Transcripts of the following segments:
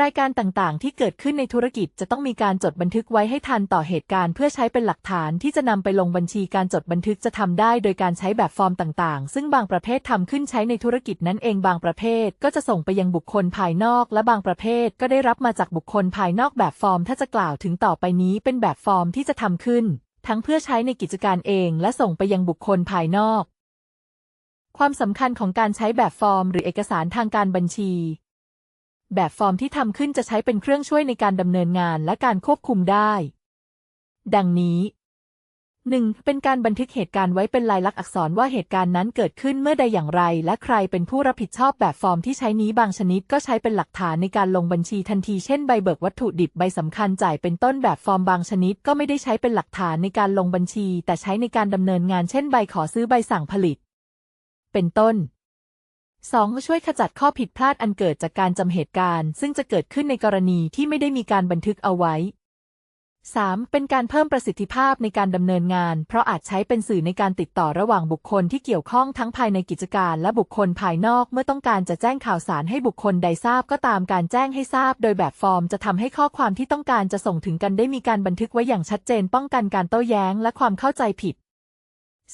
รายการต่างๆ ที่เกิดขึ้นในธุรกิจจะต้องมีการจดบันทึกไว้ให้ทันต่อเหตุการณ์เพื่อใช้เป็นหลักฐานที่จะนำไปลงบัญชีการจดบันทึกจะทำได้โดยการใช้แบบฟอร์มต่างๆ ซึ่งบางประเภททำขึ้นใช้ในธุรกิจนั้นเองบางประเภท ก็จะส่งไปยังบุคคลภายนอก และบางประเภทก็ได้รับมาจากบุคคลภายนอกแบบฟอร์ม ถ้าจะกล่าวถึงต่อไปนี้เป็นแบบฟอร์มที่จะทำขึ้น ทั้งเพื่อใช้ในกิจการเอง และส่งไปยังบุคคลภายนอก ความสำคัญของการใช้แบบฟอร์ม หรือเอกสารทางการบัญชี แบบฟอร์มที่ทำขึ้นจะใช้เป็นเครื่องช่วยในการดำเนินงานและการควบคุมได้ ดังนี้ 1. เป็นการบันทึกเหตุการณ์ไว้เป็นลายลักษณ์อักษรว่าเหตุการณ์นั้นเกิดขึ้นเมื่อใดอย่างไร และใครเป็นผู้รับผิดชอบแบบฟอร์มที่ใช้นี้บางชนิดก็ใช้เป็นหลักฐานในการลงบัญชีทันทีเช่นใบเบิกวัตถุดิบใบสำคัญจ่ายเป็นต้นแบบฟอร์มบางชนิดก็ไม่ได้ใช้เป็นหลักฐานในการลงบัญชี แต่ใช้ในการดำเนินงานเช่นใบขอซื้อใบสั่งผลิต เป็นต้น 2. ช่วยขจัดข้อผิดพลาดอันเกิดจากการจำเหตุการณ์ ซึ่งจะเกิดขึ้นในกรณีที่ไม่ได้มีการบันทึกเอาไว้ 3. เป็นการเพิ่มประสิทธิภาพในการดำเนินงาน เพราะอาจใช้เป็นสื่อในการติดต่อระหว่างบุคคลที่เกี่ยวข้องทั้งภายในกิจการและบุคคลภายนอกเมื่อต้องการจะแจ้งข่าวสารให้บุคคลใดทราบก็ตามการแจ้งให้ทราบ โดยแบบฟอร์มจะทำให้ข้อความที่ต้องการจะส่งถึงกันได้มีการบันทึกไว้อย่างชัดเจนป้องกันการโต้แย้งและความเข้าใจผิด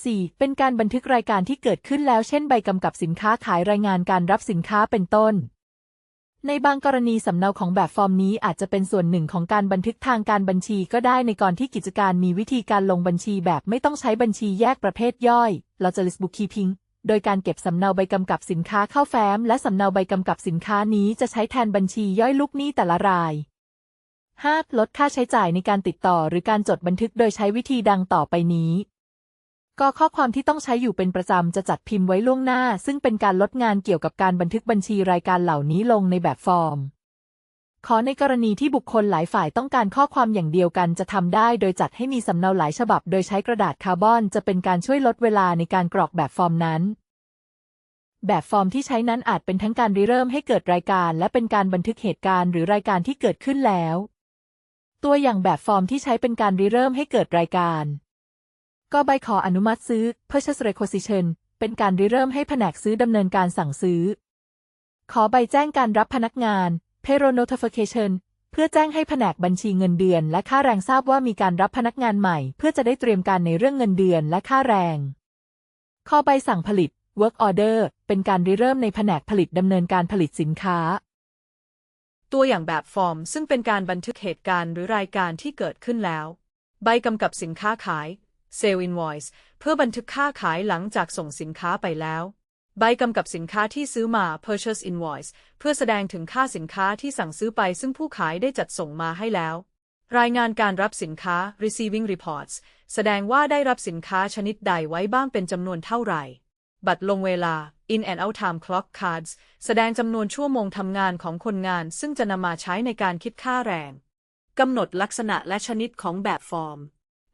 4. เป็นการบันทึกรายการที่เกิดขึ้นแล้วเช่นใบกำกับสินค้าขายรายงานการรับสินค้าเป็นต้น ในบางกรณีสำเนาของแบบฟอร์มนี้อาจจะเป็นส่วนหนึ่งของการบันทึกทางการบัญชีก็ได้ในก่อนที่กิจการมีวิธีการลงบัญชีแบบไม่ต้องใช้บัญชีแยกประเภทย่อยเราจะ list bookkeeping โดยการเก็บสำเนาใบกำกับสินค้าเข้าแฟ้ม และสำเนาใบกำกับสินค้านี้จะใช้แทนบัญชีย่อยลูกหนี้แต่ละราย 5. ลดค่าใช้จ่ายในการติดต่อหรือการจดบันทึกโดยใช้วิธีดังต่อไปนี้ ก็ข้อความที่ต้องใช้อยู่เป็นประจำจะจัดพิมพ์ไว้ล่วงหน้า ซึ่งเป็นการลดงานเกี่ยวกับการบันทึกบัญชีรายการเหล่านี้ลงในแบบฟอร์ม ขอในกรณีที่บุคคลหลายฝ่ายต้องการข้อความอย่างเดียวกันจะทำได้ โดยจัดให้มีสำเนาหลายฉบับ โดยใช้กระดาษคาร์บอนจะเป็นการช่วยลดเวลาในการกรอกแบบฟอร์มนั้นแบบฟอร์มที่ใช้นั้นอาจเป็นทั้งการริเริ่มให้เกิดรายการและเป็นการบันทึกเหตุการณ์หรือรายการที่เกิดขึ้นแล้ว ตัวอย่างแบบฟอร์มที่ใช้เป็นการริเริ่มให้เกิดรายการ ก็ใบขออนุมัติซื้อ purchase requisition เป็นการริเริ่มให้แผนกซื้อดำเนินการสั่งซื้อ ขอใบแจ้งการรับพนักงาน payroll notification เพื่อแจ้งให้แผนกบัญชีเงินเดือน และค่าแรงทราบว่ามีการรับพนักงานใหม่ เพื่อจะได้เตรียมการในเรื่องเงินเดือนและค่าแรง ข้อใบสั่งผลิต work order เป็นการริเริ่มในแผนกผลิตดำเนินการผลิตสินค้า ตัวอย่างแบบฟอร์ม ซึ่งเป็นการบันทึกเหตุการณ์หรือรายการที่เกิดขึ้นแล้ว ใบกำกับสินค้าขาย Sale Invoice เพื่อบันทึกค่าขายหลังจากส่งสินค้าไปแล้ว ใบกำกับสินค้าที่ซื้อมา Purchase Invoice เพื่อแสดงถึงค่าสินค้าที่สั่งซื้อไปซึ่งผู้ขายได้จัดส่งมาให้แล้ว รายงานการรับสินค้า Receiving Reports แสดงว่าได้รับสินค้าชนิดใดไว้บ้างเป็นจำนวนเท่าไหร่ บัตรลงเวลา In and Out Time Clock Cards แสดงจำนวนชั่วโมงทำงานของคนงานซึ่งจะนำมาใช้ในการคิดค่าแรงกำหนดลักษณะและชนิดของแบบฟอร์ม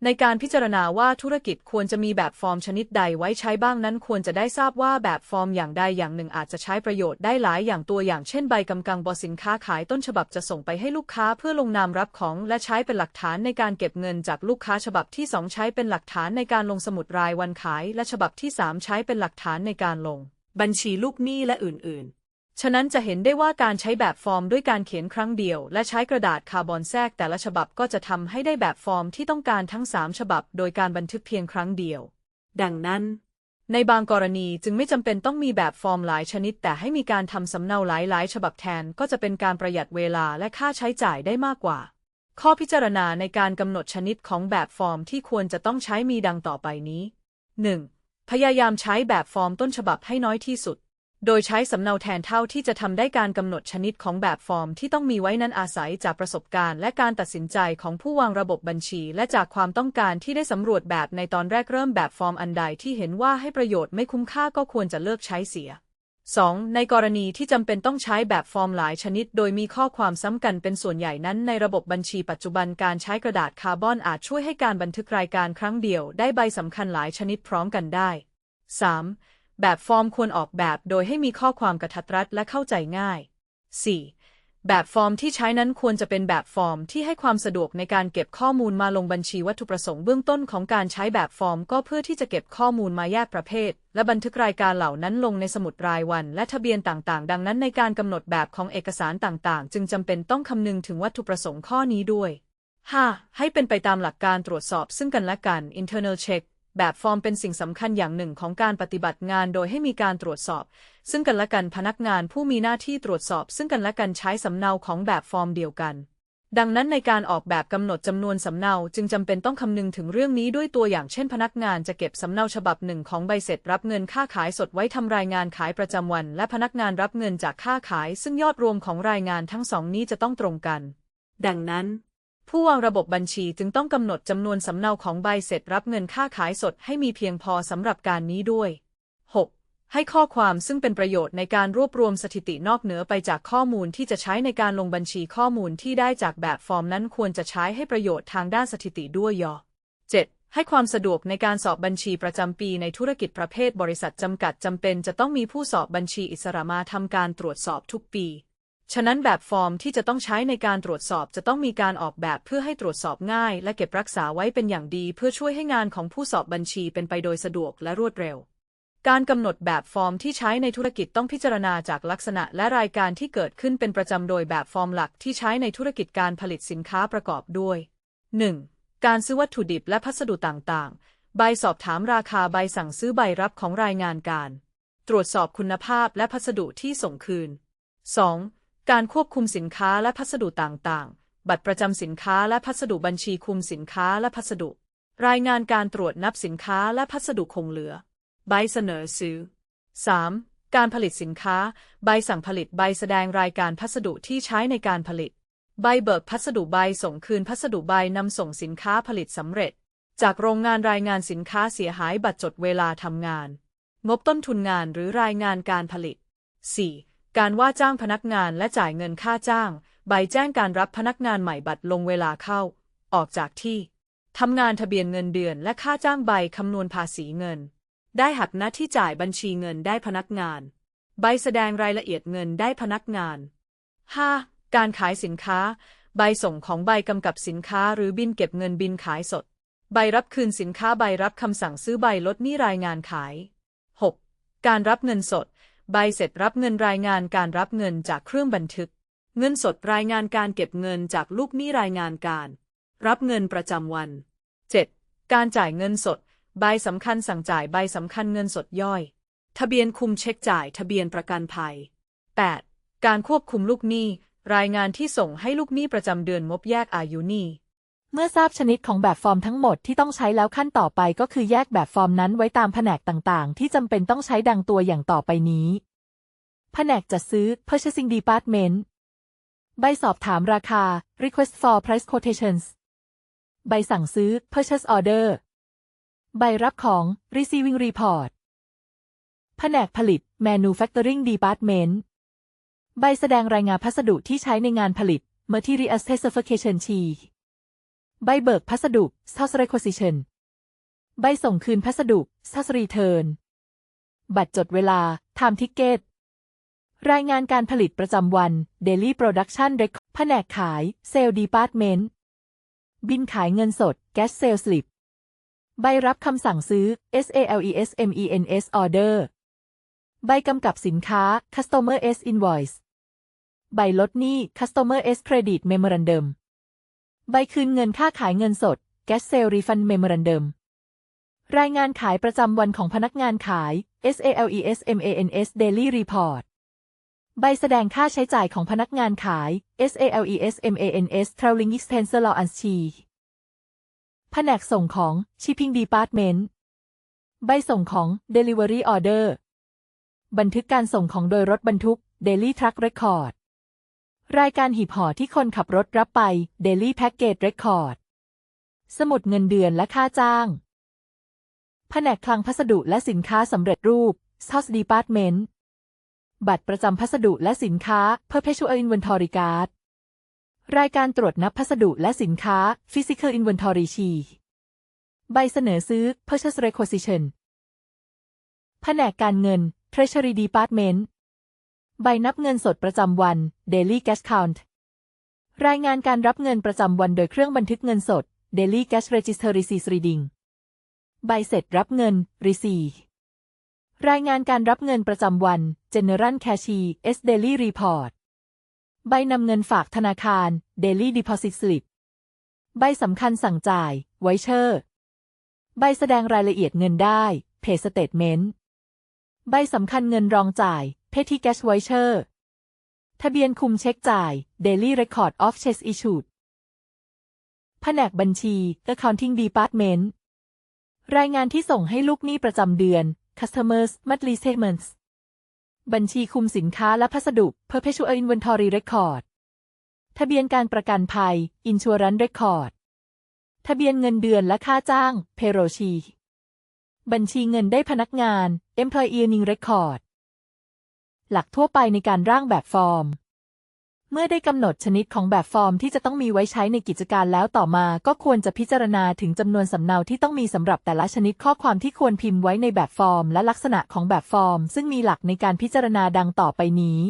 ในการพิจารณาว่าธุรกิจควรจะมีแบบฟอร์มชนิดใดไว้ใช้บ้างนั้นควรจะได้ทราบว่าแบบฟอร์มอย่างใดอย่างหนึ่งอาจจะใช้ประโยชน์ได้หลายอย่างตัวอย่างเช่นใบกำกังบอสินค้าขายต้นฉบับจะส่งไปให้ลูกค้าเพื่อลงนามรับของและใช้เป็นหลักฐานในการเก็บเงินจากลูกค้าฉบับที่ 2 ใช้เป็นหลักฐานในการลงสมุดรายวันขาย และฉบับที่ 3 ใช้เป็นหลักฐานในการลง บัญชีลูกหนี้และอื่นๆ ฉะนั้นจะเห็นได้ว่าการใช้แบบฟอร์มด้วยการเขียนครั้งเดียว และใช้กระดาษคาร์บอนแทรกแต่ละฉบับก็จะทำให้ได้แบบฟอร์มที่ต้องการทั้ง 3 ฉบับ โดยการบันทึกเพียงครั้งเดียว ดังนั้น ในบางกรณีจึงไม่จำเป็นต้องมีแบบฟอร์มหลายชนิด แต่ให้มีการทำสำเนาหลายๆ ฉบับแทนก็จะเป็นการประหยัดเวลาและค่าใช้จ่ายได้มากกว่า ข้อพิจารณาในการกำหนดชนิดของแบบฟอร์มที่ควรจะต้องใช้มีดังต่อไปนี้ 1. พยายามใช้แบบฟอร์มต้นฉบับให้น้อยที่สุด โดยใช้สำเนาแทนเท่าที่จะทำได้การกำหนดชนิดของแบบฟอร์มที่ต้องมีไว้นั้นอาศัยจากประสบการณ์ และการตัดสินใจของผู้วางระบบบัญชี และจากความต้องการที่ได้สำรวจแบบในตอนแรกเริ่มแบบฟอร์มอันใดที่เห็นว่าให้ประโยชน์ไม่คุ้มค่าก็ควรจะเลิกใช้เสีย 2. ในกรณีที่จำเป็นต้องใช้แบบฟอร์มหลายชนิด โดยมีข้อความซ้ำกันเป็นส่วนใหญ่นั้น ในระบบบัญชีปัจจุบันการใช้กระดาษคาร์บอนอาจช่วยให้การบันทึกรายการครั้งเดียว ได้ใบสำคัญหลายชนิดพร้อมกันได้ 3. แบบฟอร์มควรออกแบบโดยให้มีข้อความกระทัดรัดและเข้าใจง่าย 4. แบบฟอร์มที่ใช้นั้นควรจะเป็นแบบฟอร์มที่ให้ความสะดวกในการเก็บข้อมูลมาลงบัญชีวัตถุประสงค์เบื้องต้นของการใช้แบบฟอร์ม ก็เพื่อที่จะเก็บข้อมูลมาแยกประเภท และบันทึกรายการเหล่านั้นลงในสมุดรายวัน และทะเบียนต่างๆ ดังนั้นในการกำหนดแบบของเอกสารต่างๆ จึงจำเป็นต้องคำนึงถึงวัตถุประสงค์ข้อนี้ด้วย 5. ให้เป็นไปตามหลักการตรวจสอบซึ่งกันและกัน internal check แบบฟอร์มเป็นสิ่งสำคัญอย่างหนึ่งของการปฏิบัติงานโดยให้มีการตรวจสอบ ซึ่งกันและกันพนักงานผู้มีหน้าที่ตรวจสอบ ซึ่งกันและกันใช้สำเนาของแบบฟอร์มเดียวกัน ดังนั้นในการออกแบบกำหนดจำนวนสำเนาจึงจำเป็นต้องคำนึงถึงเรื่องนี้ด้วยตัวอย่างเช่น พนักงานจะเก็บสำเนาฉบับหนึ่งของใบเสร็จรับเงินค่าขายสดไว้ทำรายงานขายประจำวัน และพนักงานรับเงินจากค่าขาย ซึ่งยอดรวมของรายงานทั้งสองนี้จะต้องตรงกัน ดังนั้น ผู้วางระบบบัญชีจึงต้องกำหนดจำนวนสำเนาของใบเสร็จรับเงินค่าขายสดให้มีเพียงพอสำหรับการนี้ด้วย 6. ให้ข้อความซึ่งเป็นประโยชน์ในการรวบรวมสถิตินอกเหนือไปจากข้อมูลที่จะใช้ในการลงบัญชีข้อมูลที่ได้จากแบบฟอร์มนั้นควรจะใช้ให้ประโยชน์ทางด้านสถิติด้วยยอ 7. ให้ความสะดวกในการสอบบัญชีประจำปีในธุรกิจประเภทบริษัทจำกัดจำเป็นจะต้องมีผู้สอบบัญชีอิสระมาทำการตรวจสอบทุกปี ฉะนั้นแบบฟอร์มที่จะต้องใช้ในการตรวจสอบจะต้องมีการออกแบบเพื่อให้ตรวจสอบง่าย และเก็บรักษาไว้เป็นอย่างดี เพื่อช่วยให้งานของผู้สอบบัญชีเป็นไปโดยสะดวกและรวดเร็ว การกำหนดแบบฟอร์มที่ใช้ในธุรกิจต้องพิจารณาจากลักษณะและรายการที่เกิดขึ้นเป็นประจำโดยแบบฟอร์มหลักที่ใช้ในธุรกิจการผลิตสินค้าประกอบด้วย 1. การซื้อวัตถุดิบและพัสดุต่างๆ ใบสอบถามราคาใบสั่งซื้อใบรับของรายงานการ ตรวจสอบคุณภาพและพัสดุที่ส่งคืน 2. การควบคุมสินค้าและพัสดุต่างๆ บัตรประจำสินค้าและพัสดุบัญชีคุมสินค้าและพัสดุ รายงานการตรวจนับสินค้าและพัสดุคงเหลือ ใบเสนอซื้อ 3. การผลิตสินค้า ใบสั่งผลิตใบแสดงรายการพัสดุที่ใช้ในการผลิต ใบเบิกพัสดุใบส่งคืนพัสดุใบนำส่งสินค้าผลิตสำเร็จ จากโรงงานรายงานสินค้าเสียหายบัตรจดเวลาทำงาน งบต้นทุนงานหรือรายงานการผลิต 4. การว่าจ้างพนักงานและจ่ายเงินค่าจ้าง ใบแจ้งการรับพนักงานใหม่บัตรลงเวลาเข้า ออกจากที่ทำงานทะเบียนเงินเดือนและค่าจ้างใบคำนวณภาษีเงิน ได้หักหน้าที่จ่ายบัญชีเงินได้พนักงาน ใบแสดงรายละเอียดเงินได้พนักงาน 5. การขายสินค้า ใบส่งของใบกำกับสินค้าหรือบินเก็บเงินบินขายสด ใบรับคืนสินค้าใบรับคำสั่งซื้อใบลดหนี้รายงานขาย 6. การรับเงินสด ใบเสร็จรับเงินรายงานการรับเงินจากเครื่องบันทึก เงินสดรายงานการเก็บเงินจากลูกหนี้รายงานการ รับเงินประจำวัน 7. การจ่ายเงินสด ใบสำคัญสั่งจ่ายใบสำคัญเงินสดย่อย ทะเบียนคุมเช็คจ่ายทะเบียนประกันภัย 8. การควบคุมลูกหนี้ รายงานที่ส่งให้ลูกหนี้ประจำเดือนงบแยกอายุหนี้ เมื่อทราบชนิดของแบบฟอร์มทั้งหมดที่ต้องใช้แล้วขั้นต่อไปก็คือแยกแบบฟอร์มนั้นไว้ตามแผนกต่างๆ ที่จำเป็นต้องใช้ดังตัวอย่างต่อไปนี้แผนกจัดซื้อ purchasing department ใบสอบถามราคา request for price quotations ใบสั่งซื้อ purchase order ใบรับของ receiving report แผนกผลิต manufacturing department ใบแสดงรายงานพัสดุที่ใช้ในงานผลิต material specification sheet ใบเบิกพัสดุ sales requisition ใบส่งคืนพัสดุ sales return บัตรจดเวลา time ticket รายงานการผลิตประจำวัน daily production record แผนกขาย sale department บินขายเงินสด gas sales slip ใบรับคำสั่งซื้อ sales mens order ใบกำกับสินค้า customer s invoice ใบลดหนี้ customer s credit memorandum ใบคืนเงินค่าขายเงินสด gas sale refund memorandum รายงานขายประจำวันของพนักงานขาย sales mans daily report ใบแสดงค่าใช้จ่ายของพนักงานขาย sales mans traveling expense allowance sheet แผนกส่งของ shipping department ใบส่งของ delivery order บันทึกการส่งของโดยรถบรรทุก daily truck record รายการหีบห่อที่คนขับรถรับไป daily package record สมุดเงินเดือนและค่าจ้าง แผนกคลังพัสดุและสินค้าสำเร็จรูป Source Department บัตรประจำพัสดุและสินค้า Perpetual Inventory Card รายการตรวจนับพัสดุและสินค้า Physical Inventory Sheet ใบเสนอซื้อ Purchase Requisition แผนกการเงิน Treasury Department ใบนับเงินสดประจำวัน Daily Cash Count รายงานการรับเงินประจำวันโดยเครื่องบันทึกเงินสด Daily Cash Register Receipts Reading ใบเสร็จรับเงิน Receipt รายงานการรับเงินประจำวัน General Cashier S Daily Report ใบนำเงินฝากธนาคาร Daily Deposit Slip ใบสำคัญสั่งจ่าย Voucher ใบแสดงรายละเอียดเงินได้ Pay Statement ใบสำคัญเงินรองจ่าย Petty Cash Voucher ทะเบียนคุมเช็คจ่าย Daily Record of Checks Issued แผนกบัญชี Accounting Department รายงานที่ส่งให้ลูกหนี้ประจำเดือน Customers Monthly Statements บัญชีคุมสินค้าและพัสดุ Perpetual Inventory Record ทะเบียนการประกันภัย Insurance Record ทะเบียนเงินเดือนและค่าจ้าง Payroll Sheet บัญชีเงินได้พนักงาน Employee Earning Record หลักทั่วไปในการร่างแบบฟอร์ม เมื่อได้กำหนดชนิดของแบบฟอร์มที่จะต้องมีไว้ใช้ในกิจการแล้วต่อมา ก็ควรจะพิจารณาถึงจำนวนสำเนาที่ต้องมีสำหรับแต่ละชนิดข้อความที่ควรพิมพ์ไว้ในแบบฟอร์ม และลักษณะของแบบฟอร์ม ซึ่งมีหลักในการพิจารณาดังต่อไปนี้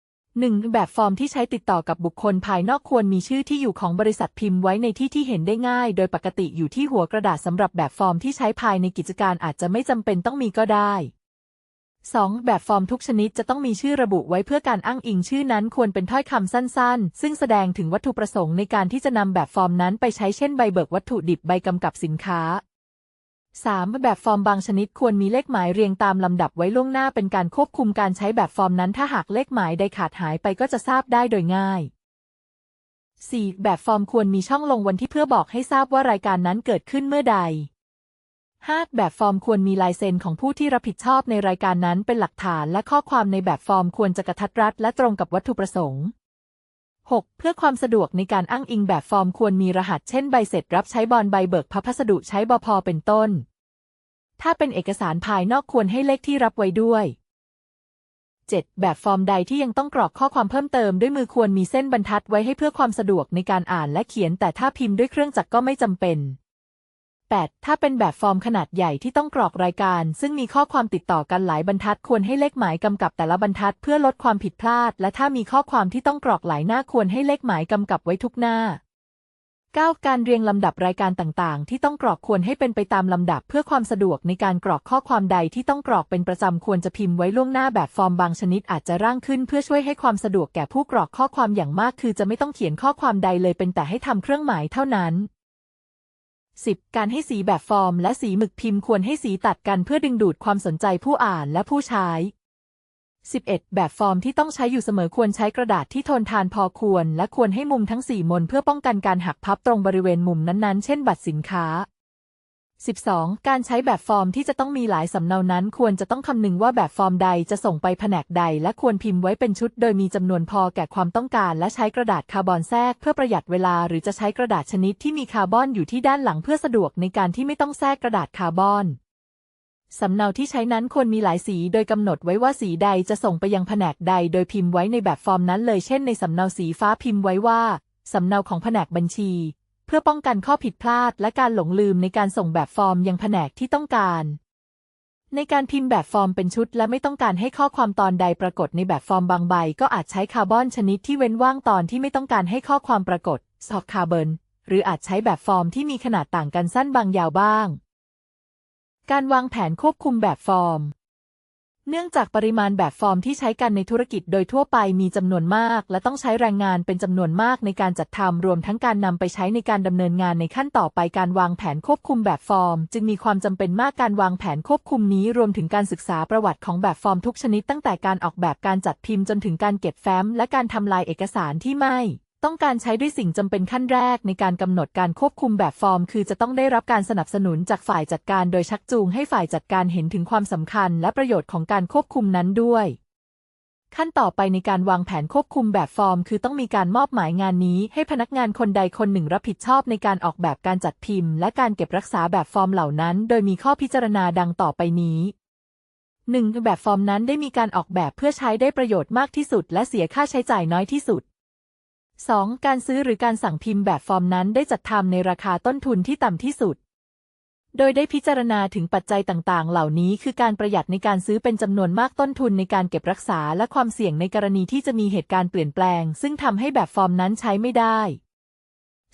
1. แบบฟอร์มที่ใช้ติดต่อกับบุคคลภายนอกควรมีชื่อที่อยู่ของบริษัทพิมพ์ไว้ในที่ที่เห็นได้ง่าย โดยปกติอยู่ที่หัวกระดาษสำหรับแบบฟอร์มที่ใช้ภายในกิจการอาจจะไม่จำเป็นต้องมีก็ได้ 2. แบบฟอร์มทุกชนิดจะต้องมีชื่อระบุไว้เพื่อการอ้างอิงชื่อนั้นควรเป็นถ้อยคำสั้นๆ ซึ่งแสดงถึงวัตถุประสงค์ในการที่จะนำแบบฟอร์มนั้นไปใช้เช่นใบเบิกวัตถุดิบใบกำกับสินค้า 3. แบบฟอร์มบางชนิดควรมีเลขหมายเรียงตามลำดับไว้ล่วงหน้าเป็นการควบคุมการใช้แบบฟอร์มนั้นถ้าหากเลขหมายใดขาดหายไปก็จะทราบได้โดยง่าย 4. แบบฟอร์มควรมีช่องลงวันที่เพื่อบอกให้ทราบว่ารายการนั้นเกิดขึ้นเมื่อใด 5. แบบฟอร์มควรมีลายเซ็นของผู้ที่รับผิดชอบในรายการนั้นเป็นหลักฐานและข้อความในแบบฟอร์มควรจะกระทัดรัดและตรงกับวัตถุประสงค์ 6. เพื่อความสะดวกในการอ้างอิงแบบฟอร์มควรมีรหัสเช่นใบเสร็จรับใช้บอลใบเบิกพัสดุใช้บพเป็นต้น ถ้าเป็นเอกสารภายนอกควรให้เลขที่รับไว้ด้วย 7. แบบฟอร์มใดที่ยังต้องกรอกข้อความเพิ่มเติมด้วยมือควรมีเส้นบรรทัดไว้ให้เพื่อความสะดวกในการอ่านและเขียนแต่ถ้าพิมพ์ด้วยเครื่องจักรก็ไม่จำเป็น 8. ถ้าเป็นแบบฟอร์มขนาดใหญ่ที่ต้องกรอกรายการ ซึ่งมีข้อความติดต่อกันหลายบรรทัดควรให้เลขหมายกำกับแต่ละบรรทัดเพื่อลดความผิดพลาด และถ้ามีข้อความที่ต้องกรอกหลายหน้าควรให้เลขหมายกำกับไว้ทุกหน้า 9. การเรียงลำดับรายการต่างๆ ที่ต้องกรอกควรให้เป็นไปตามลำดับเพื่อความสะดวกในการกรอกข้อความใดที่ต้องกรอกเป็นประจำควรจะพิมพ์ไว้ล่วงหน้าแบบฟอร์มบางชนิดอาจจะร่างขึ้นเพื่อช่วยให้ความสะดวกแก่ผู้กรอกข้อความอย่างมาก คือจะไม่ต้องเขียนข้อความใดเลยเป็นแต่ให้ทำเครื่องหมายเท่านั้น 10. การให้สีแบบฟอร์ม และสีหมึกพิมพ์ควรให้สีตัดกันเพื่อดึงดูดความสนใจผู้อ่านและผู้ใช้ 11. แบบฟอร์มที่ต้องใช้อยู่เสมอควรใช้กระดาษที่ทนทานพอควร และควรให้มุมทั้ง 4 มนเพื่อป้องกันการหักพับตรงบริเวณมุมนั้นๆ เช่นบัตรสินค้า 12. การใช้แบบฟอร์มที่จะต้องมีหลายสำเนานั้น ควรจะต้องคำนึงว่าแบบฟอร์มใดจะส่งไปแผนกใด และควรพิมพ์ไว้เป็นชุด โดยมีจำนวนพอแก่ความต้องการ และใช้กระดาษคาร์บอนแทรกเพื่อประหยัดเวลา หรือจะใช้กระดาษชนิดที่มีคาร์บอนอยู่ที่ด้านหลังเพื่อสะดวกในการที่ไม่ต้องแทรกกระดาษคาร์บอนสำเนาที่ใช้นั้นควรมีหลายสีโดยกำหนดไว้ว่าสีใดจะส่งไปยังแผนกใด โดยพิมพ์ไว้ในแบบฟอร์มนั้นเลย เช่น ในสำเนาสีฟ้าพิมพ์ไว้ว่าสำเนาของแผนกบัญชี พื่อป้องกันข้อผิดพลาดและการหลงลืมในการส่งแบบฟอร์มยังแผนกที่ต้องการ ในการพิมพ์แบบฟอร์มเป็นชุด และไม่ต้องการให้ข้อความตอนใดปรากฏในแบบฟอร์มบางใบ ก็อาจใช้คาร์บอนชนิดที่เว้นว่างตอนที่ไม่ต้องการให้ข้อความปรากฏซอกคาร์บอนหรืออาจใช้แบบฟอร์มที่มีขนาดต่างกันสั้นบางยาวบ้าง การวางแผนควบคุมแบบฟอร์ม เนื่องจากปริมาณแบบฟอร์มที่ใช้กันในธุรกิจโดยทั่วไปมีจำนวนมาก และต้องใช้แรงงานเป็นจำนวนมากในการจัดทำรวมทั้งการนำไปใช้ในการดำเนินงานในขั้นต่อไปการวางแผนควบคุมแบบฟอร์ม จึงมีความจำเป็นมากการวางแผนควบคุมนี้รวมถึงการศึกษาประวัติของแบบฟอร์มทุกชนิดตั้งแต่การออกแบบการจัดพิมพ์จนถึงการเก็บแฟ้ม และการทำลายเอกสารที่ไม่ ต้องการใช้ด้วยสิ่งจำเป็นขั้นแรกในการกำหนดการควบคุมแบบฟอร์ม คือจะต้องได้รับการสนับสนุนจากฝ่ายจัดการโดยชักจูงให้ฝ่ายจัดการเห็นถึงความสำคัญและประโยชน์ของการควบคุมนั้นด้วย ขั้นต่อไปในการวางแผนควบคุมแบบฟอร์ม คือต้องมีการมอบหมายงานนี้ ให้พนักงานคนใดคนหนึ่งรับผิดชอบในการออกแบบการจัดพิมพ์ และการเก็บรักษาแบบฟอร์มเหล่านั้น โดยมีข้อพิจารณาดังต่อไปนี้ 1. แบบฟอร์มนั้นได้มีการออกแบบเพื่อใช้ได้ประโยชน์มากที่สุด และเสียค่าใช้จ่ายน้อยที่สุด 2. การซื้อหรือการสั่งพิมพ์แบบฟอร์มนั้นได้จัดทำในราคาต้นทุนที่ต่ำที่สุด โดยได้พิจารณาถึงปัจจัยต่างๆ เหล่านี้คือการประหยัดในการซื้อเป็นจำนวนมากต้นทุนในการเก็บรักษาและความเสี่ยงในกรณีที่จะมีเหตุการณ์เปลี่ยนแปลง ซึ่งทำให้แบบฟอร์มนั้นใช้ไม่ได้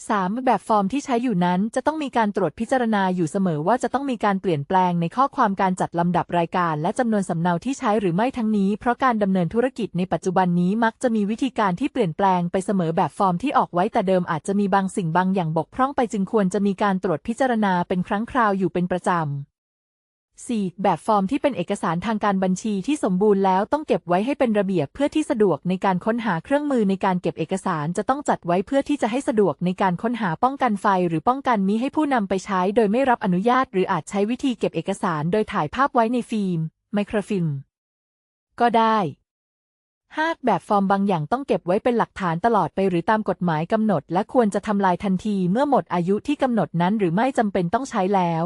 3. แบบฟอร์มที่ใช้อยู่นั้นจะต้องมีการตรวจพิจารณาอยู่เสมอว่าจะต้องมีการเปลี่ยนแปลงในข้อความการจัดลำดับรายการ และจำนวนสำเนาที่ใช้หรือไม่ทั้งนี้ เพราะการดำเนินธุรกิจในปัจจุบันนี้มักจะมีวิธีการที่เปลี่ยนแปลงไปเสมอแบบฟอร์มที่ออกไว้แต่เดิมอาจจะมีบางสิ่งบางอย่างบกพร่องไปจึงควรจะมีการตรวจพิจารณาเป็นครั้งคราวอยู่เป็นประจำ 4. แบบฟอร์มที่เป็นเอกสารทางการบัญชีที่สมบูรณ์แล้วต้องเก็บไว้ให้เป็นระเบียบเพื่อที่สะดวกในการค้นหาเครื่องมือในการเก็บเอกสารจะต้องจัดไว้เพื่อที่จะให้สะดวกในการค้นหาป้องกันไฟ หรือป้องกันมิให้ผู้นำไปใช้โดยไม่รับอนุญาต หรืออาจใช้วิธีเก็บเอกสารโดยถ่ายภาพไว้ในฟิล์ม ไมโครฟิล์ม ก็ได้ 5. แบบฟอร์มบางอย่างต้องเก็บไว้เป็นหลักฐานตลอดไปหรือตามกฎหมายกำหนด และควรจะทำลายทันทีเมื่อหมดอายุที่กำหนดนั้นหรือไม่จำเป็นต้องใช้แล้ว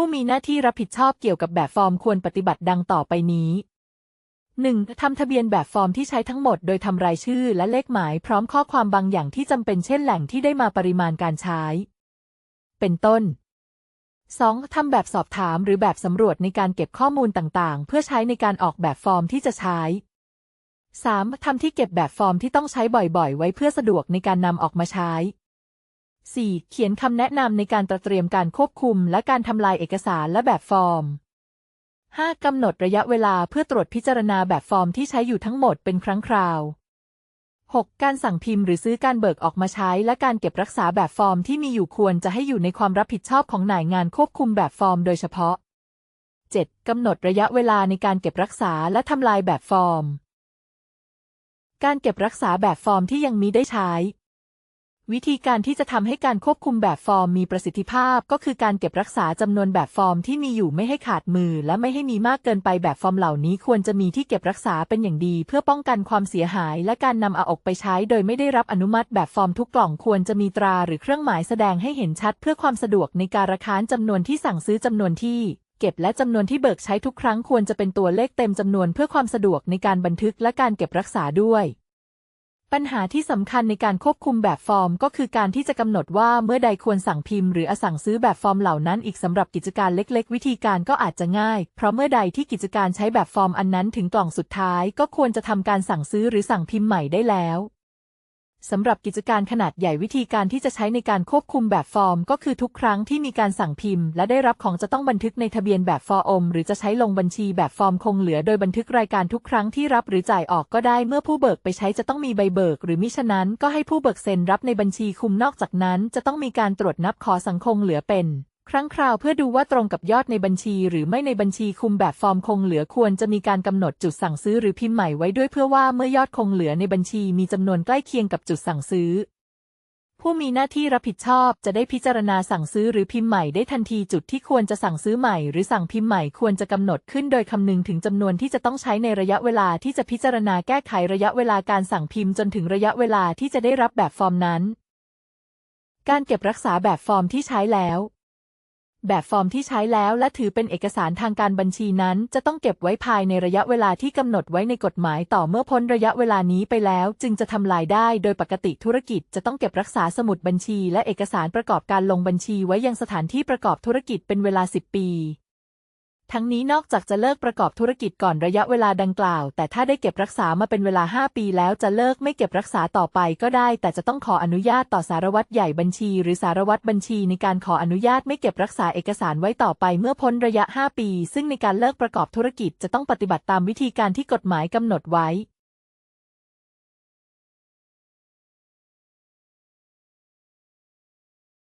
ผู้มีหน้าที่รับผิดชอบเกี่ยวกับแบบฟอร์มควรปฏิบัติดังต่อไปนี้ 1. ทำทะเบียนแบบฟอร์มที่ใช้ทั้งหมดโดยทำรายชื่อและเลขหมายพร้อมข้อความบางอย่างที่จำเป็นเช่นแหล่งที่ได้มาปริมาณการใช้ เป็นต้น 2. ทำแบบสอบถามหรือแบบสำรวจในการเก็บข้อมูลต่างๆ เพื่อใช้ในการออกแบบฟอร์มที่จะใช้ 3. ทำที่เก็บแบบฟอร์มที่ต้องใช้บ่อยๆ ไว้เพื่อสะดวกในการนำออกมาใช้ 4. เขียนคำแนะนำในการตระเตรียมการควบคุม และการทำลายเอกสารและแบบฟอร์ม 5. กำหนดระยะเวลาเพื่อตรวจพิจารณาแบบฟอร์มที่ใช้อยู่ทั้งหมดเป็นครั้งคราว 6. การสั่งพิมพ์หรือซื้อการเบิกออกมาใช้ และการเก็บรักษาแบบฟอร์มที่มีอยู่ควรจะให้อยู่ในความรับผิดชอบของหน่วยงานควบคุมแบบฟอร์มโดยเฉพาะ 7. กำหนดระยะเวลาในการเก็บรักษาและทำลายแบบฟอร์ม การเก็บรักษาแบบฟอร์มที่ยังมีได้ใช้ วิธีการที่จะทำให้การควบคุมแบบฟอร์มมีประสิทธิภาพ ก็คือการเก็บรักษาจำนวนแบบฟอร์มที่มีอยู่ไม่ให้ขาดมือ และไม่ให้มีมากเกินไปแบบฟอร์มเหล่านี้ ควรจะมีที่เก็บรักษาเป็นอย่างดี เพื่อป้องกันความเสียหาย และการนำเอาออกไปใช้ โดยไม่ได้รับอนุมัติแบบฟอร์มทุกกล่องควรจะมีตราหรือเครื่องหมายแสดงให้เห็นชัด เพื่อความสะดวกในการระค้านจำนวนที่สั่งซื้อจำนวนที่เก็บและจำนวนที่เบิกใช้ทุกครั้งควรจะเป็นตัวเลขเต็มจำนวนเพื่อความสะดวกในการบันทึกและการเก็บรักษาด้วย ปัญหาที่สำคัญในการควบคุมแบบฟอร์มก็คือการที่จะกำหนดว่าเมื่อใดควรสั่งพิมพ์หรืออสั่งซื้อแบบฟอร์มเหล่านั้นอีกสำหรับกิจการเล็กๆ วิธีการก็อาจจะง่าย เพราะเมื่อใดที่กิจการใช้แบบฟอร์มอันนั้นถึงกล่องสุดท้าย ก็ควรจะทำการสั่งซื้อหรือสั่งพิมพ์ใหม่ได้แล้ว สำหรับกิจการขนาดใหญ่วิธีการที่จะใช้ในการควบคุมแบบฟอร์ม ก็คือทุกครั้งที่มีการสั่งพิมพ์ และได้รับของจะต้องบันทึกในทะเบียนแบบฟอร์ม หรือจะใช้ลงบัญชีแบบฟอร์มคงเหลือโดยบันทึกรายการทุกครั้งที่รับหรือจ่ายออกก็ได้เมื่อผู้เบิกไปใช้จะต้องมีใบเบิก หรือมิฉะนั้นก็ให้ผู้เบิกเซ็นรับในบัญชีคุมนอกจากนั้น จะต้องมีการตรวจนับขอสังคงเหลือเป็น ครั้งคราวเพื่อดูว่าตรงกับยอดในบัญชี หรือไม่ในบัญชีคุมแบบฟอร์มคงเหลือควรจะมีการกำหนดจุดสั่งซื้อหรือพิมพ์ใหม่ไว้ด้วยเพื่อว่าเมื่อยอดคงเหลือในบัญชีมีจำนวนใกล้เคียงกับจุดสั่งซื้อ ผู้มีหน้าที่รับผิดชอบจะได้พิจารณาสั่งซื้อหรือพิมพ์ใหม่ได้ทันทีจุดที่ควรจะสั่งซื้อใหม่หรือสั่งพิมพ์ใหม่ควรจะกำหนดขึ้นโดยคำนึงถึงจำนวนที่จะต้องใช้ในระยะเวลาที่จะพิจารณาแก้ไขระยะเวลาการสั่งพิมพ์จนถึงระยะเวลาที่จะได้รับแบบฟอร์มนั้น การเก็บรักษาแบบฟอร์มที่ใช้แล้ว แบบฟอร์มที่ใช้แล้วและถือเป็นเอกสารทางการบัญชีนั้น จะต้องเก็บไว้ภายในระยะเวลาที่กำหนดไว้ในกฎหมายต่อเมื่อพ้นระยะเวลานี้ไปแล้ว จึงจะทำลายได้ โดยปกติธุรกิจจะต้องเก็บรักษาสมุดบัญชี และเอกสารประกอบการลงบัญชีไว้ยังสถานที่ประกอบธุรกิจเป็นเวลา 10 ปี ทั้งนี้นอกจากจะเลิกประกอบธุรกิจก่อนระยะเวลาดังกล่าว แต่ถ้าได้เก็บรักษามาเป็นเวลา 5 ปีแล้วจะเลิกไม่เก็บรักษาต่อไปก็ได้ แต่จะต้องขออนุญาตต่อสารวัตรใหญ่บัญชี หรือสารวัตรบัญชีในการขออนุญาตไม่เก็บรักษาเอกสารไว้ต่อไปเมื่อพ้นระยะ 5 ปี ซึ่งในการเลิกประกอบธุรกิจจะต้องปฏิบัติตามวิธีการที่กฎหมายกำหนดไว้